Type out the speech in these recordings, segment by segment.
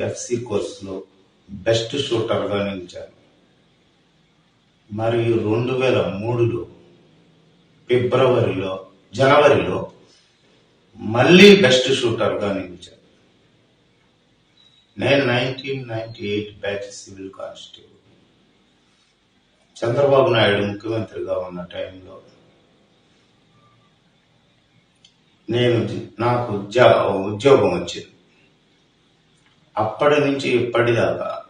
FC కోర్సులో best షూటర్గా నిలిచాను. మరియు రెండు వేల మూడులో ఫిబ్రవరిలో జనవరిలో మళ్ళీ బెస్ట్ షూటర్గా నిలిచాను. నేను nineteen ninety eight batch civil constable. Chandrababu Naidu ముఖ్యమంత్రిగా ఉన్న టైంలో నేను నాకు ఉద్యోగ ఉద్యోగం వచ్చింది. అప్పటి నుంచి ఇప్పటిదాకా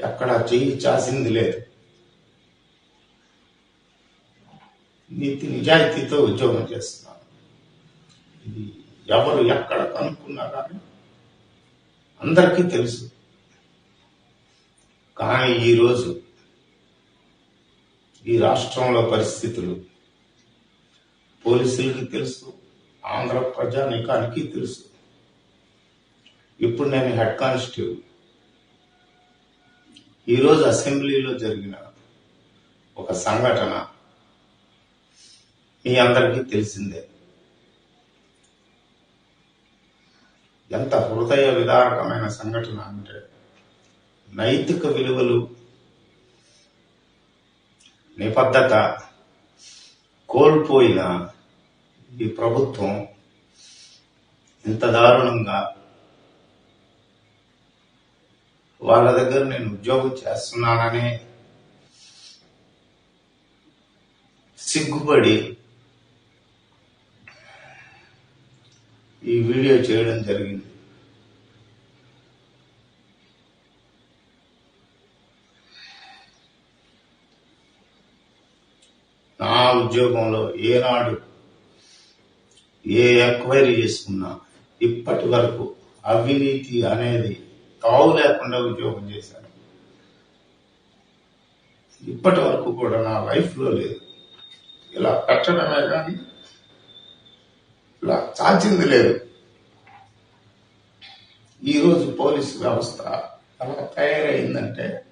ఎక్కడ చెయ్యి చాసింది లేదు. నీతి నిజాయితీతో ఉద్యోగం చేస్తున్నాను ఇది ఎవరు ఎక్కడ కనుక్కున్నా కానీ అందరికీ తెలుసు. కానీ ఈరోజు ఈ రాష్ట్రంలో పరిస్థితులు పోలీసులకి తెలుసు ఆంధ్ర ప్రజానీకానికి తెలుసు. ఇప్పుడు నేను హెడ్ కానిస్టేబుల్. ఈరోజు అసెంబ్లీలో జరిగిన ఒక సంఘటన మీ అందరికీ తెలిసిందే. ఎంత హృదయ విదారకమైన సంఘటన అంటే నైతిక విలువలు నిబద్ధత కోల్పోయిన ఈ ప్రభుత్వం ఇంత దారుణంగా వాళ్ళ దగ్గర నేను ఉద్యోగం చేస్తున్నానని సిగ్గుపడి ఈ వీడియో చేయడం జరిగింది. నా ఉద్యోగంలో ఏనాడు ఏ ఎంక్వైరీ చేసుకున్నా ఇప్పటి వరకు అవినీతి అనేది తావు లేకుండా ఉద్యోగం చేశాను. ఇప్పటి వరకు కూడా నా లైఫ్లో లేదు. ఇలా పెట్టడమే కానీ ఇలా చాచింది లేదు. ఈరోజు పోలీసు వ్యవస్థ ఎలా తయారైందంటే